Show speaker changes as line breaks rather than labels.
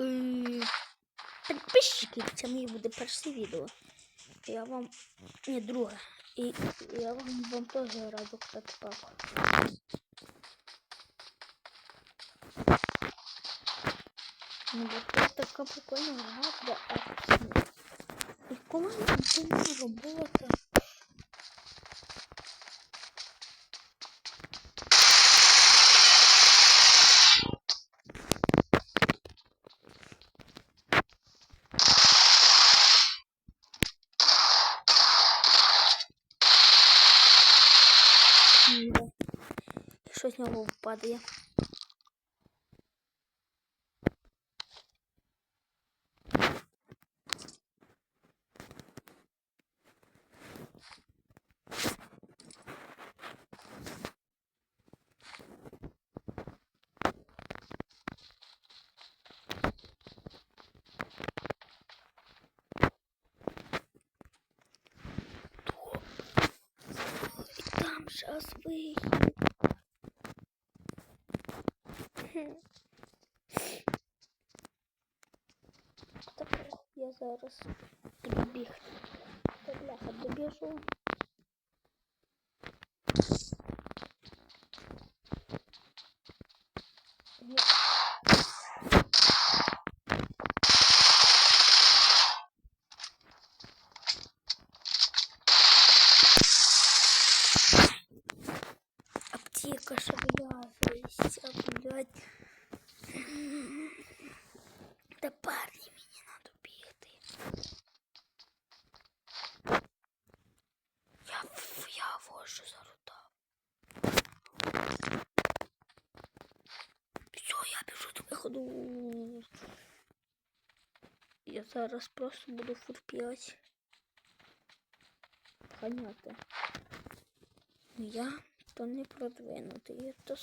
е, підписчики, це моє буде перше відео. Я вам. Ні, друге. І я вам, вам теж раджу кстати, папу. Ну, вот тут така прикольна гра для акції. І. що з нього впадає? І там зараз вихід. Так, я зараз буду бігти. Та бляха, добіжу. Ні. Аптека шевелязывайся, блядь. Да парни, мені надо бігти. Я, в- я вожу за руда. Все, я біжу до виходу. Я зараз просто буду фурпіати. Ганяти. Ну, Я то не продвинутий, я то.